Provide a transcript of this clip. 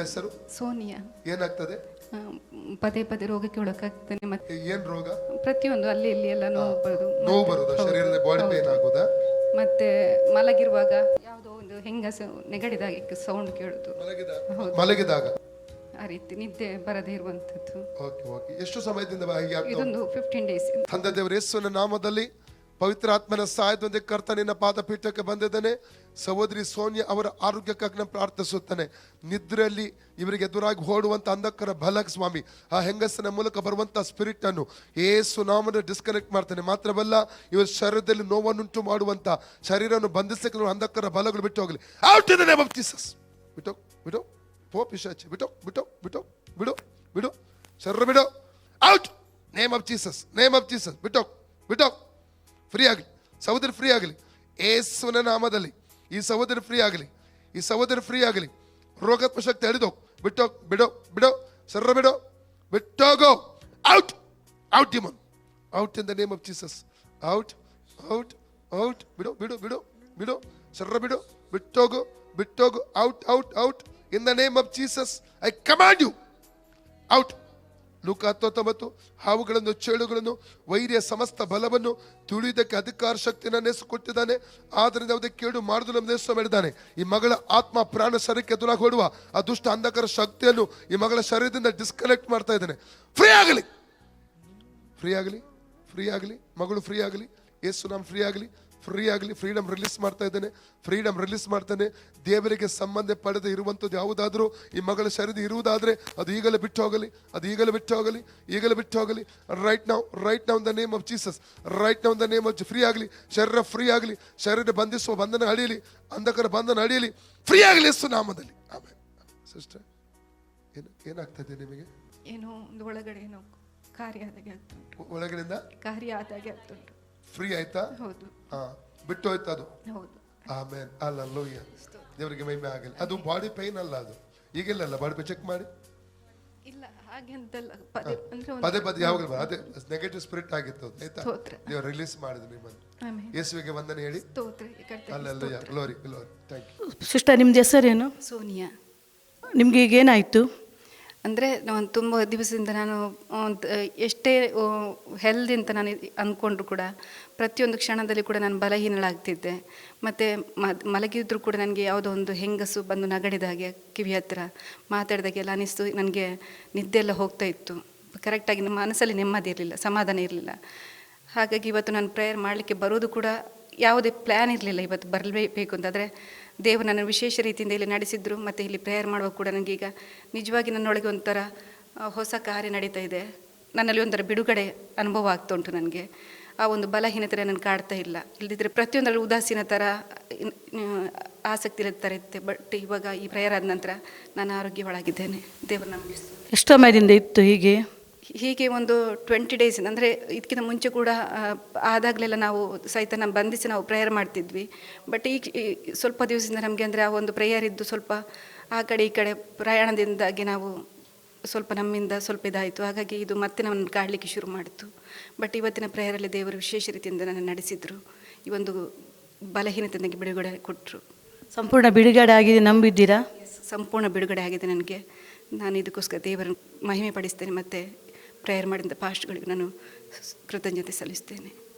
ಹೆಸರು? ಸೋನಿಯಾ. ಏನಾಗ್ತದೆ? ಆ, ಪದೇ ಪದೇ ರೋಗಕ್ಕೆ ಒಳಗಾಗ್ತಾನೆ ಮತ್ತೆ ಏನ್ ರೋಗ? ಪ್ರತಿಯೊಂದು ಅಲ್ಲಿ ಇಲ್ಲಿ ಎಲ್ಲ ನೋವು ಬರೋದು. ನೋವು ಬರುದಾ ಶರೀರದ ಬಾಡಿ ಪೇನ್ ಆಗೋದ? ಮತ್ತೆ ಮಲಗಿರುವಾಗ ಯಾವುದೋ ಒಂದು ಹೆಂಗಸು ನೆಗಡಿದಾಗ ಸೌಂಡ್ ಕೇಳುದು. ಮಲಗಿದ ಮಲಗಿದಾಗ? ಆ ರೀತಿ ನಿದ್ದೆ ಬರದೇ ಇರುವಂತದ್ದು. Okay okay. ಎಷ್ಟು ಸಮಯದಿಂದ ಬ- ಹೀಗೆ ಆಗ್ತಾ ಉಂಟು? ಇದೊಂದು ಫಿಫ್ಟೀನ್ ಡೇಸ್ ತಂದೆ ದೇವರ ಯೇಸುವಿನ ನಾಮದಲ್ಲಿ ಪವಿತ್ರ ಆತ್ಮನ ಸಹಾಯದೊಂದಿಗೆ ಕರ್ತನಿನ ಪಾದಪೀಠಕ್ಕೆ ಬಂದಿದ್ದಾನೆ. ಸಹೋದರಿ ಸೋನಿಯಾ ಅವರ ಆರೋಗ್ಯಕ್ಕಾಗಿ ನಾನು ಪ್ರಾರ್ಥಿಸುತ್ತಾನೆ. ನಿದ್ರೆಯಲ್ಲಿ ಇವರಿಗೆ ಎದುರಾಗಿ ಓಡುವಂತ ಅಂಧಕರ ಬಲಕ್ ಸ್ವಾಮಿ, ಆ ಹೆಂಗಸಿನ ಮೂಲಕ ಬರುವಂಥ ಸ್ಪಿರಿಟ್ ಅನ್ನು ಏಸು ನಾಮನ ಡಿಸ್ಕನೆಕ್ಟ್ ಮಾಡ್ತಾನೆ. ಮಾತ್ರವಲ್ಲ, ಇವರ ಶರೀರದಲ್ಲಿ ನೋವನ್ನುಂಟು ಮಾಡುವಂಥ ಶರೀರವನ್ನು ಬಂಧಿಸಕ್ಕೆ ಅಂಧಕರ ಬಲಗಳು ಬಿಟ್ಟು ಹೋಗಲಿ. ಔಟ್ ಆಫ್ ಜೀಸಸ್ ಬಿಟೋ ಬಿಟೋ ಪೋ ಪಿಶಾಚಿ ಬಿಟೋ ಬಿಟೋ ಬಿಟೋ ಬಿಡು ಬಿಡು ಶರೀರ ಬಿಡು. Out name of Jesus name of Jesus ಬಿಟೋ ಬಿಟೋ ಫ್ರೀ ಆಗಲಿ. ಸಹೋದರಿ ಫ್ರೀ ಆಗಲಿ. ಏಸುವಿನ ನಾಮದಲ್ಲಿ. ಈ ಸಹೋದರಿ ಫ್ರೀ ಆಗಲಿ ಈ ಸಹೋದರಿ ಫ್ರೀ ಆಗಲಿ ರೋಗಾತ್ಮ ಶಕ್ತಿ ಹಿಡಿದು ಬಿಟ್ಟೋ ಬಿಡೋ ಬಿಡೋ ಶರೀರ ಬಿಡೋ ಬಿಟ್ಟೋಗೋ out out demon out in the name of Jesus out out out ಬಿಡು ಬಿಡು ಬಿಡು ಬಿಡು ಶರೀರ ಬಿಡು ಬಿಟ್ಟೋಗು ಬಿಟ್ಟೋಗು out out out in the name of Jesus I command you out ಲೂಕ ಹತ್ತೊಂಬತ್ತು ಹಾವುಗಳನ್ನು, ಚೇಳುಗಳನ್ನು, ವೈರ್ಯ ಸಮಸ್ತ ಬಲವನ್ನು ತುಳಿಯುವುದಕ್ಕೆ ಅಧಿಕಾರ ಶಕ್ತಿಯನ್ನು ನೆಸು ಕೊಟ್ಟಿದ್ದಾನೆ ಆದ್ದರಿಂದ ಯಾವುದೇ ಕೇಡು ಮಾಡುದು ನಮ್ಮ ನೆಸು ಮಾಡಿದ್ದಾನೆ. ಈ ಮಗಳ ಆತ್ಮ, ಪ್ರಾಣ, ಶರೀರಕ್ಕೆ ಹೊಡುವ ಆ ದುಷ್ಟ ಅಂಧಕಾರ ಶಕ್ತಿಯನ್ನು ಈ ಮಗಳ ಶರೀರದಿಂದ ಡಿಸ್ಕನೆಕ್ಟ್ ಮಾಡ್ತಾ ಇದ್ದಾನೆ. ಫ್ರೀ ಆಗಲಿ! ಫ್ರೀ ಆಗಲಿ? ಫ್ರೀ ಆಗಲಿ? ಮಗಳು ಫ್ರೀ ಆಗಲಿ? ಯೇಸು ನಾಮ ಫ್ರೀ ಆಗಲಿ? ಫ್ರೀ ಆಗಲಿ ಫ್ರೀಡಮ್ ರಿಲೀಸ್ ಮಾಡ್ತಾ ಇದ್ದೇನೆ. ಫ್ರೀಡಮ್ ರಿಲೀಸ್ ಮಾಡ್ತಾನೆ. ದೇವರಿಗೆ ಸಂಬಂಧ ಪಡೆದ ಇರುವಂಥದ್ದು ಯಾವುದಾದ್ರೂ ಈ ಮಗಳ ಶರೀರ ಇರುವುದಾದರೆ ಅದು ಈಗಲೇ ಬಿಟ್ಟು ಹೋಗಲಿ ಅದು ಈಗಲೇ ಬಿಟ್ಟು ಹೋಗಲಿ ಈಗಲೇ ಬಿಟ್ಟು ಹೋಗಲಿ. ರೈಟ್ ನಾವು ರೈಟ್ ನಾವು the name of Jesus right ನಾವು ದ ನೇಮ್ ಆಫ್ ಫ್ರೀ ಆಗಲಿ ಶರೀರ ಫ್ರೀ ಆಗಲಿ ಶರೀರ ಬಂಧಿಸುವ ಬಂಧನ ಅಡಿಯಲಿ ಅಂಧಕರ ಬಂಧನ ಅಡಿಯಲಿ ಫ್ರೀ ಆಗಲಿ ಎಷ್ಟು ನಾಮದಲ್ಲಿ. ಆಮೇಲೆ ಸಿಸ್ಟರ್ ಏನು ಏನಾಗ್ತದೆ ನಿಮಗೆ? ಏನೋ ಒಂದು ಒಳಗಡೆ ಏನೋ ಕಾರ್ಯ ಆದಾಗೆ ಆಗ್ತುಂಟು ಒಳಗಡೆಯಿಂದ? ಕಾರ್ಯ ಆದಾಗೆ ಆಗ್ತುಂಟು ಫ್ರೀ ಆಯ್ತಾ? ಹೌದು. ಹಾ ಬಿಟ್ಟು ಹೋಯ್ತು ಅದು? ಹೌದು. ಆಮೇನ್ ಅಲ್ಲ ಲೋಯ್ಯ ದೇವರಿಗೆ ಮಹಿಮೆ ಆಗಲಿ. ಅದು ಬಾಡಿ ಪೈನ್ ಅಲ್ಲ ಅದು. ಈಗಿಲ್ಲ ಅಲ್ಲ ಬಾಡಿ ಚೆಕ್ ಮಾಡಿ. ಇಲ್ಲ ಹಾಗೆ ಅಂತಲ್ಲ. ಪದೇ ಅಂದ್ರೆ ಒಂದು ಪದೇ ಪದೇ ಯಾವಾಗಲೂ ಬರ- ಅದೇ ನೆಗೆಟಿವ್ ಸ್ಪಿರಿಟ್ ಆಗಿತ್ತು ಅದು ಆಯ್ತಾ? ಸ್ತೋತ್ರ. ದೇವರು ರಿಲೀಸ್ ಮಾಡಿದ್ರು ನಿಮ್ಮನ್ನು. ಆಮೇಲೆ ಯೇಸುವಿಗೆ ವಂದನೆ ಹೇಳಿ. ಸ್ತೋತ್ರ ಈ ಕರ್ತನಿಗೆ ಅಲ್ಲ ಲೋಯ್ಯ glory glory thank you sister ನಿಮ್ದು ಹೆಸರೇನು? ಸೋನಿಯಾ. ನಿಮ್ಗೆ ಈಗ ಏನಾಯಿತು ಅಂದರೆ ನಾನು ತುಂಬ ದಿವಸದಿಂದ ನಾನು ಎಷ್ಟೇ ಹೆಲ್ದಿ ಅಂತ ನಾನು ಅಂದ್ಕೊಂಡ್ರು ಕೂಡ, ಪ್ರತಿಯೊಂದು ಕ್ಷಣದಲ್ಲಿ ಕೂಡ ನಾನು ಬಲಹೀನಳಾಗ್ತಿದ್ದೆ. ಮತ್ತು ಮಲಗಿದ್ರು ಕೂಡ ನನಗೆ ಯಾವುದೋ ಒಂದು ಹೆಂಗಸು ಬಂದು ನಗಡಿದಾಗೆ ಕಿವಿ ಹತ್ತಿರ ಮಾತಾಡಿದಾಗೆಲ್ಲ ಅನಿಸ್ತು, ನನಗೆ ನಿದ್ದೆ ಎಲ್ಲ ಹೋಗ್ತಾ ಇತ್ತು. ಕರೆಕ್ಟಾಗಿ ನಮ್ಮ ಮನಸ್ಸಲ್ಲಿ ನೆಮ್ಮದಿ ಇರಲಿಲ್ಲ, ಸಮಾಧಾನ ಇರಲಿಲ್ಲ. ಹಾಗಾಗಿ ಇವತ್ತು ನಾನು ಪ್ರೇಯರ್ ಮಾಡಲಿಕ್ಕೆ ಬರೋದು ಕೂಡ ಯಾವುದೇ ಪ್ಲ್ಯಾನ್ ಇರಲಿಲ್ಲ. ಇವತ್ತು ಬರಲೇಬೇಕು ಅಂತ ಆದರೆ ದೇವರು ನನ್ನ ವಿಶೇಷ ರೀತಿಯಿಂದ ಇಲ್ಲಿ ನಡೆಸಿದ್ರು. ಮತ್ತು ಇಲ್ಲಿ ಪ್ರೇಯರ್ ಮಾಡುವಾಗ ಕೂಡ ನನಗೀಗ ನಿಜವಾಗಿ ನನ್ನೊಳಗೆ ಒಂಥರ ಹೊಸ ಕಾರ್ಯ ನಡೀತಾ ಇದೆ. ನನ್ನಲ್ಲಿ ಒಂಥರ ಬಿಡುಗಡೆ ಅನುಭವ ಆಗ್ತಾ ಉಂಟು ನನಗೆ. ಆ ಒಂದು ಬಲಹೀನತೆ ನಾನು ಕಾಡ್ತಾ ಇಲ್ಲ. ಇಲ್ಲದಿದ್ದರೆ ಪ್ರತಿಯೊಂದರಲ್ಲಿ ಉದಾಸೀನ ಥರ ಆಸಕ್ತಿ ಇರೋ ಥರ ಇರುತ್ತೆ. ಬಟ್ ಇವಾಗ ಈ ಪ್ರೇಯರ್ ಆದ ನಂತರ ನಾನು ಆರೋಗ್ಯವಾಗಿದ್ದೇನೆ ದೇವರು ನಮಗೆ ಎಷ್ಟು ಸಮಯದಿಂದ ಇತ್ತು ಹೀಗೆ. ಹೀಗೆ ಒಂದು ಟ್ವೆಂಟಿ ಡೇಸ್ ಅಂದರೆ ಇದಕ್ಕಿಂತ ಮುಂಚೆ ಕೂಡ ಆದಾಗಲೆಲ್ಲ ನಾವು ಸಹಿತ ನಮ್ಮ ಬಂಧಿಸಿ ನಾವು ಪ್ರೇಯರ್ ಮಾಡ್ತಿದ್ವಿ. ಬಟ್ ಈ ಸ್ವಲ್ಪ ದಿವಸದಿಂದ ನಮಗೆ ಅಂದರೆ ಆ ಒಂದು ಪ್ರೇಯರ್ ಇದ್ದು ಸ್ವಲ್ಪ ಆ ಕಡೆ ಈ ಕಡೆ ಪ್ರಯಾಣದಿಂದಾಗಿ ನಾವು ಸ್ವಲ್ಪ ನಮ್ಮಿಂದ ಸ್ವಲ್ಪ ಇದಾಯಿತು. ಹಾಗಾಗಿ ಇದು ಮತ್ತೆ ನಮ್ಮನ್ನು ಕಾಡಲಿಕ್ಕೆ ಶುರು ಮಾಡಿತು. ಬಟ್ ಇವತ್ತಿನ ಪ್ರೇಯರಲ್ಲಿ ದೇವರು ವಿಶೇಷ ರೀತಿಯಿಂದ ನನ್ನ ನಡೆಸಿದರು. ಈ ಒಂದು ಬಲಹೀನತೆ ನನಗೆ ಬಿಡುಗಡೆ ಕೊಟ್ಟರು ಸಂಪೂರ್ಣ ಬಿಡುಗಡೆ ಆಗಿದೆ ನಂಬಿದ್ದೀರಾ? ಸಂಪೂರ್ಣ ಬಿಡುಗಡೆ ಆಗಿದೆ ನನಗೆ. ನಾನು ಇದಕ್ಕೋಸ್ಕರ ದೇವರನ್ನು ಮಹಿಮೆ ಪಡಿಸ್ತೇನೆ ಮತ್ತು ಪ್ರೇಯರ್ ಮಾಡಿದ ಪಾಸ್ಟ್ಗಳಿಗೆ ನಾನು ಕೃತಜ್ಞತೆ ಸಲ್ಲಿಸ್ತೇನೆ.